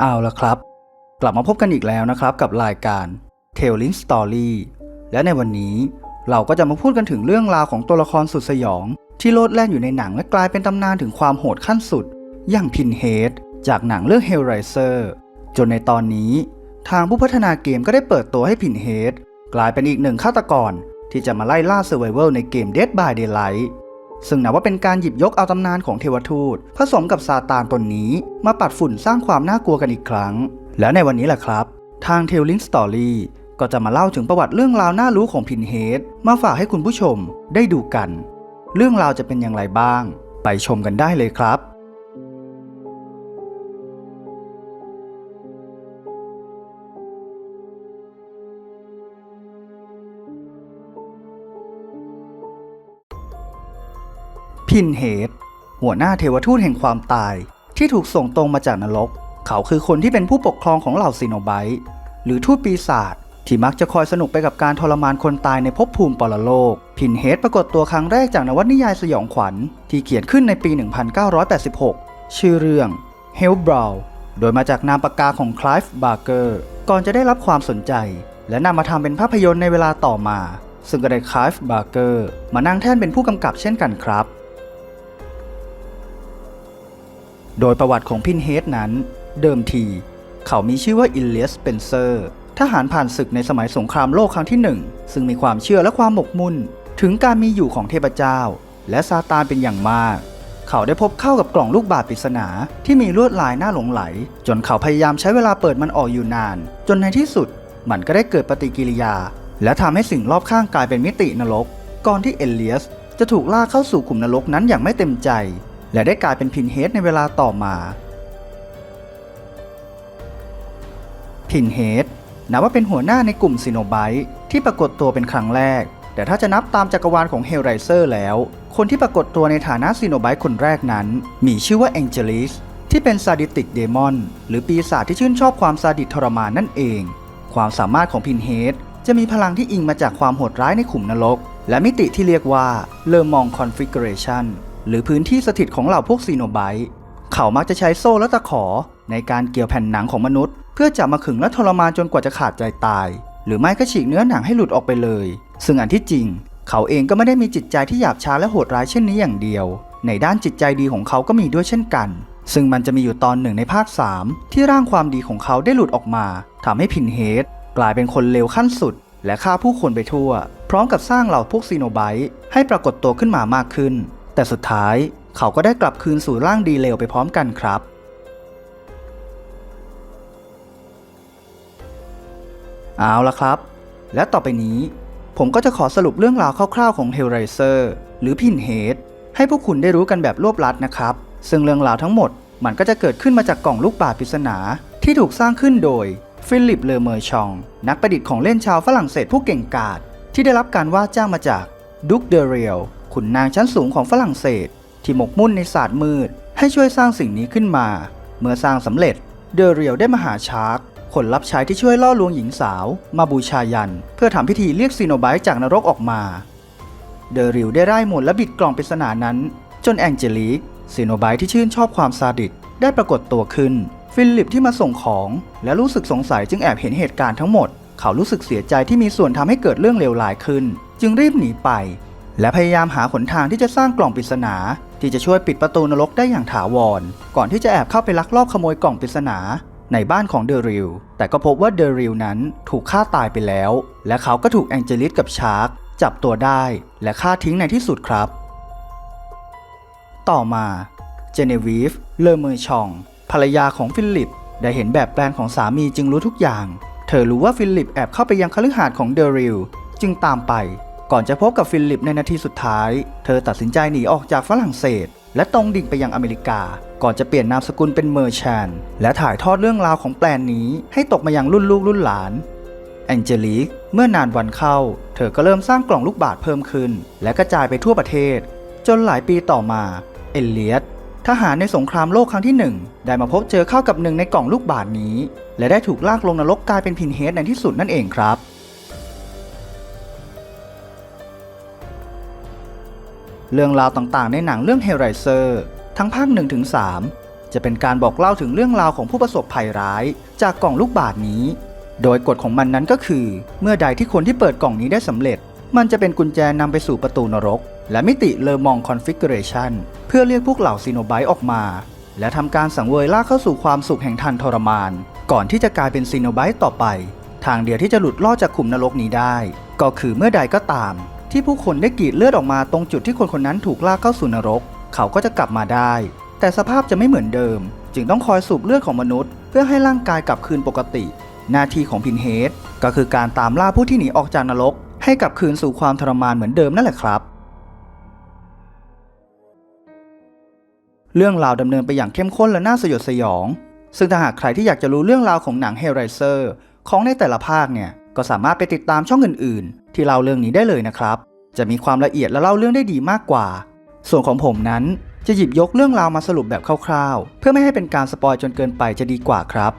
เอาละครับ กลับมาพบกันอีกแล้วนะครับกับรายการ Telling Story และในวันนี้เราก็จะมาพูดกันถึงเรื่องราวของตัวละครสุดสยอง ที่โลดแล่นอยู่ในหนังและกลายเป็นตำนานถึงความโหดขั้นสุด อย่างพินเฮดจากหนังเรื่อง Hellraiser จนในตอนนี้ ทางผู้พัฒนาเกมก็ได้เปิดตัวให้พินเฮดกลายเป็นอีกหนึ่งฆาตกร ที่จะมาไล่ล่า Survival ในเกม Dead by Daylight ซึ่งนับว่าเป็นการหยิบยกเอาตำนานของเทวทูต ผสมกับซาตานตนนี้ มาปัดฝุ่นสร้างความน่ากลัวกันอีกครั้ง แล้วในวันนี้แหละครับ ทางเทลลิงสตอรี่ก็จะมาเล่าถึงประวัติเรื่องราวน่ารู้ของพินเฮดมาฝากให้คุณผู้ชมได้ดูกัน เรื่องราวจะเป็นอย่างไรบ้าง ไปชมกันได้เลยครับ พินเฮดหัวหน้าเทวทูตแห่งความตายที่ถูกส่งตรงมาจากนรก เขาคือคนที่เป็นผู้ปกครองของเหล่าซีโนไบต์หรือทูตปีศาจที่มักจะคอยสนุกไปกับการทรมานคนตายในภพภูมิปรโลก พินเฮดปรากฏตัวครั้งแรกจากนวนิยายสยองขวัญ ที่เขียนขึ้นในปี 1986 ชื่อเรื่อง Hellbrow โดยมาจากนามปากกาของคล v ฟบาร์เกอร์ ก่อนจะได้รับความสนใจ และนำมาทำเป็นภาพยนตร์ในเวลาต่อมา ซึ่งก็ได้คล v ฟบาร์เกอร์มานั่งแท่นเป็นผู้กำกับเช่นกันครับ โดยประวัติของพินเฮดนั้น เดิมที เขามีชื่อว่าอิลเลียสเปนเซอร์ทหารผ่านศึกในสมัยสงครามโลกครั้งที่หนึ่งซึ่งมีความเชื่อและความหมกมุ่น ถึงการมีอยู่ของเทพเจ้า และซาตานเป็นอย่างมาก เขาได้พบเข้ากับกล่องลูกบาศก์ปริศนาที่มีลวดลายน่าหลงไหล จนเขาพยายามใช้เวลาเปิดมันออกอยู่นาน จนในที่สุด มันก็ได้เกิดปฏิกิริยา และทำให้สิ่งรอบข้างกลายเป็นมิตินรก ก่อนที่เอลเลียสจะถูกลากเข้าสู่ขุมนรกนั้นอย่างไม่เต็มใจ และได้กลายเป็นพินเฮดในเวลาต่อมาพินเฮดนับว่าเป็นหัวหน้าในกลุ่มซีโนไบต์ที่ปรากฏตัวเป็นครั้งแรก แต่ถ้าจะนับตามจักรวาลของเฮลไรเซอร์แล้ว คนที่ปรากฏตัวในฐานะซีโนไบต์คนแรกนั้น มีชื่อว่าแองเจลิสที่เป็นซาดิติกเดมอนหรือปีศาจที่ชื่นชอบความซาดิสทรมานนั่นเอง ความสามารถของพินเฮดจะมีพลังที่อิงมาจากความโหดร้ายในขุมนรก และมิติที่เรียกว่าเลอมองคอนฟิกเรชัน หรือพื้นที่สถิตของเหล่าพวกซีโนไบต์เขามักจะใช้โซ่และตะขอ ในการเกี่ยวแผ่นหนังของมนุษย์ เพื่อจับมาขึงและทรมานจนกว่าจะขาดใจตาย หรือไม่ก็ฉีกเนื้อหนังให้หลุดออกไปเลย ซึ่งอันที่จริง เขาเองก็ไม่ได้มีจิตใจที่หยาบช้าและโหดร้ายเช่นนี้อย่างเดียว ในด้านจิตใจดีของเขาก็มีด้วยเช่นกัน ซึ่งมันจะมีอยู่ตอนหนึ่งในภาค 3 ที่ร่างความดีของเขาได้หลุดออกมาทำให้พินเฮดกลายเป็นคนเลวขั้นสุด และฆ่าผู้คนไปทั่ว พร้อมกับสร้างเหล่าพวกซีโนไบต์ให้ปรากฏตัวขึ้นมามากขึ้น แต่สุดท้ายเขาก็ได้กลับคืนสู่ร่างดีเลวไปพร้อมกันครับ เอาละครับ และต่อไปนี้ ผมก็จะขอสรุปเรื่องราวคร่าวๆของ Hellraiser หรือพินเฮดให้พวกคุณได้รู้กันแบบรวบลัดนะครับ ซึ่งเรื่องราวทั้งหมดมันก็จะเกิดขึ้นมาจากกล่องลูกบาศก์ปริศนา ที่ถูกสร้างขึ้นโดยฟิลิป เลอเมอร์ชอง นักประดิษฐ์ของเล่นชาวฝรั่งเศสผู้เก่งกาจที่ได้รับการว่าจ้างมาจากดุกเดเรียล ขุนนางชั้นสูงของฝรั่งเศส ที่หมกมุ่นในศาสตร์มืด ให้ช่วยสร้างสิ่งนี้ขึ้นมา เมื่อสร้างสำเร็จ เดอเรียลได้มาหาชาร์กคนรับใช้ที่ช่วยล่อลวงหญิงสาว มาบูชายัน เพื่อทำพิธีเรียกซีโนไบต์จากนรกออกมา เดอริลได้ไล่หมนและบิดกล่องปริศนานั้น จนแองเจลิกซีโนไบต์ที่ชื่นชอบความซาดิสได้ปรากฏตัวขึ้น ฟิลิปที่มาส่งของและรู้สึกสงสัยจึงแอบเห็นเหตุการณ์ทั้งหมด เขารู้สึกเสียใจที่มีส่วนทำให้เกิดเรื่องเลวร้ายขึ้น จึงรีบหนีไป และพยายามหาหนทางที่จะสร้างกล่องปริศนา ที่จะช่วยปิดประตูนรกได้อย่างถาวร ก่อนที่จะแอบเข้าไปลักลอบขโมยกล่องปริศนา ในบ้านของเดริลแต่ก็พบว่าเดริลนั้นถูกฆ่าตายไปแล้ว และเขาก็ถูกแองเจลิสกับชาร์กจับตัวได้และฆ่าทิ้งในที่สุดครับ ต่อมาเจเนวีฟเลอเมอร์ชอง ภรรยาของฟิลิป ได้เห็นแบบแปลนของสามีจึงรู้ทุกอย่าง เธอรู้ว่าฟิลิปแอบเข้าไปยังคฤหาสน์ของเดริลจึงตามไป ก่อนจะพบกับฟิลิปในนาทีสุดท้าย เธอตัดสินใจหนีออกจากฝรั่งเศส และตรงดิ่งไปยังอเมริกา ก่อนจะเปลี่ยนนามสกุลเป็นเมอร์ชานและถ่ายทอดเรื่องราวของแปลนนี้ ให้ตกมายังรุ่นลูกรุ่นหลานแองเจลิกเมื่อนานวันเข้า เธอก็เริ่มสร้างกล่องลูกบาศเพิ่มขึ้น และกระจายไปทั่วประเทศ จนหลายปีต่อมาเอเลียตทหารในสงครามโลกครั้งที่หนึ่งได้มาพบเจอเข้ากับหนึ่งในกล่องลูกบาศนี้ และได้ถูกลากลงนรกกลายเป็นพินเฮดในที่สุดนั่นเองครับ เรื่องราวต่างๆ ในหนังเรื่อง Hellraiser ทั้งภาค1-3จะเป็นการบอกเล่าถึงเรื่องราวของผู้ประสบภัยร้าย จากกล่องลูกบาศก์นี้ โดยกฎของมันนั้นก็คือ เมื่อใดที่คนที่เปิดกล่องนี้ได้สำเร็จ มันจะเป็นกุญแจนำไปสู่ประตูนรก และมิติเลอมองคอนฟิกเรชันเพื่อเรียกพวกเหล่าซีโนไบต์ออกมา และทำการสังเวยลากเข้าสู่ความสุขแห่งทันทรมาน ก่อนที่จะกลายเป็นซีโนไบต์ต่อไป ทางเดียวที่จะหลุดรอดจากขุมนรกนี้ได้ ก็คือเมื่อใดก็ตาม ที่ผู้คนได้กรีดเลือดออกมาตรงจุดที่คนคนนั้นถูกลากเข้าสู่นรก เขาก็จะกลับมาได้ แต่สภาพจะไม่เหมือนเดิม จึงต้องคอยสูบเลือดของมนุษย์ เพื่อให้ร่างกายกลับคืนปกติ หน้าที่ของพินเฮดก็คือการตามล่าผู้ที่หนีออกจากนรก ให้กลับคืนสู่ความทรมานเหมือนเดิมนั่นแหละครับ เรื่องราวดำเนินไปอย่างเข้มข้นและน่าสยดสยอง ซึ่งถ้าหากใครที่อยากจะรู้เรื่องราวของหนัง Hellraiser ของในแต่ละภาคเนี่ยก็สามารถไปติดตามช่องอื่นที่เล่าเรื่องนี้ได้เลยนะครับ จะมีความละเอียดและเล่าเรื่องได้ดีมากกว่า ส่วนของผมนั้นจะหยิบยกเรื่องราวมาสรุปแบบคร่าวๆ เพื่อไม่ให้เป็นการสปอยจนเกินไปจะดีกว่าครับ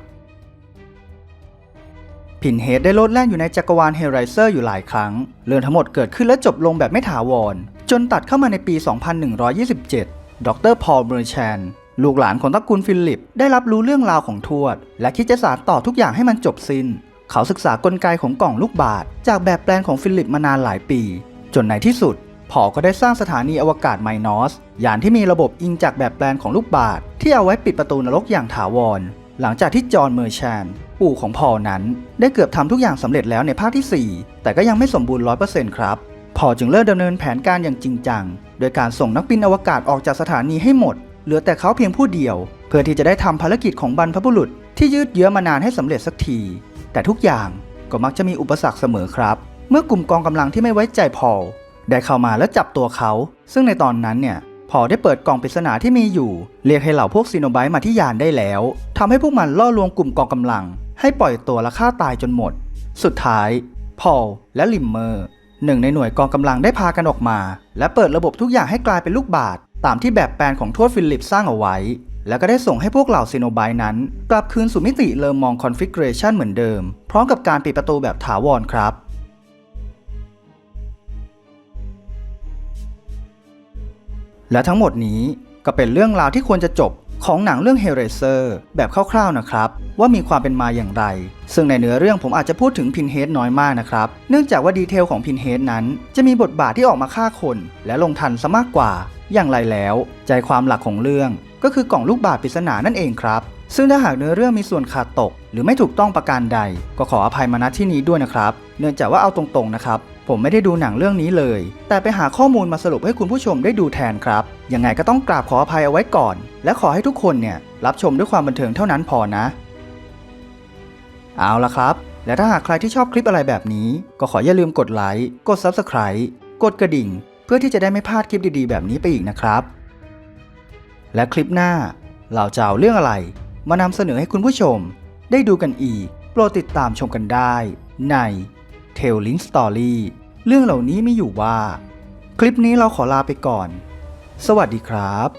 พินเฮดได้โลดแล่นอยู่ในจักรวาลเฮลไรเซอร์อยู่หลายครั้ง เรื่องทั้งหมดเกิดขึ้นและจบลงแบบไม่ถาวร จนตัดเข้ามาในปี 2127 ดรพอลเบอร์แชนลูกหลานของตระกูลฟิลิป ได้รับรู้เรื่องราวของทวด และคิดจะสานต่อทุกอย่างให้มันจบสิ้น เขาศึกษากลไกของกล่องลูกบาศก์จากแบบแปลนของฟิลิปมานานหลายปี จนในที่สุดพอก็ได้สร้างสถานีอวกาศไมนอส ยานที่มีระบบอิงจากแบบแปลนของลูกบาศก์ที่เอาไว้ปิดประตูนรกอย่างถาวร หลังจากที่จอห์นเมอร์แชนปู่ของพอนั้น ได้เกือบทำทุกอย่างสำเร็จแล้วในภาคที่ 4 แต่ก็ยังไม่สมบูรณ์100%ครับ พอจึงเริ่มดำเนินแผนการอย่างจริงจัง โดยการส่งนักบินอวกาศออกจากสถานีให้หมด เหลือแต่เขาเพียงผู้เดียว เพื่อที่จะได้ทำภารกิจของบรรพบุรุษที่ยืดเยื้อมานานให้สำเร็จสักที แต่ทุกอย่างก็มักจะมีอุปสรรคเสมอครับ เมื่อกลุ่มกองกำลังที่ไม่ไว้ใจพอลได้เข้ามาและจับตัวเขา ซึ่งในตอนนั้นเนี่ยพอได้เปิดกล่องปริศนาที่มีอยู่ เรียกให้เหล่าพวกซีโนไบต์มาที่ยานได้แล้วทำให้พวกมันล่อลวงกลุ่มกองกำลัง ให้ปล่อยตัวและฆ่าตายจนหมด สุดท้ายพอลและลิมเมอร์หนึ่งในหน่วยกองกำลังได้พากันออกมา และเปิดระบบทุกอย่างให้กลายเป็นลูกบาศก์ตามที่แบบแปลนของทวดฟิลิปสร้างเอาไว้ แล้วก็ได้ส่งให้พวกเหล่าซีโนไบต์นั้น กลับคืนสู่มิติเริ่มมองคอนฟิกเรชันเหมือนเดิม พร้อมกับการปิดประตูแบบถาวรครับและทั้งหมดนี้ก็เป็นเรื่องราวที่ควรจะจบของหนังเรื่อง Hellraiser แบบคร่าวๆนะครับ ว่ามีความเป็นมาอย่างไร ซึ่งในเนื้อเรื่องผมอาจจะพูดถึงพินเฮดน้อยมากนะครับ เนื่องจากว่าดีเทลของพินเฮดนั้น จะมีบทบาทที่ออกมาฆ่าคน และลงทันซะมากกว่า อย่างไรแล้ว ใจความหลักของเรื่อง ก็คือกล่องลูกบาศก์ปริศนานั่นเองครับ ซึ่งถ้าหากเนื้อเรื่องมีส่วนขาดตก หรือไม่ถูกต้องประการใด ก็ขออภัยมาณที่นี้ด้วยนะครับ เนื่องจากว่าเอาตรงๆนะครับ ผมไม่ได้ดูหนังเรื่องนี้เลย แต่ไปหาข้อมูลมาสรุปให้คุณผู้ชมได้ดูแทนครับ ยังไงก็ต้องกราบขออภัยเอาไว้ก่อน และขอให้ทุกคนเนี่ยรับชมด้วยความบันเทิงเท่านั้นพอนะ เอาละครับ และถ้าหากใครที่ชอบคลิปอะไรแบบนี้ ก็ขออย่าลืมกดไลค์ กด Subscribe กดกระดิ่ง เพื่อที่จะได้ไม่พลาดคลิปดีๆ แบบนี้ไปอีกนะครับ และคลิปหน้าเราจะเอาเรื่องอะไร มานำเสนอให้คุณผู้ชม ได้ดูกันอีก โปรดติดตามชมกันได้ ใน t a l l i n g Story เรื่องเหล่านี้มีอยู่ว่า คลิปนี้เราขอลาไปก่อน สวัสดีครับ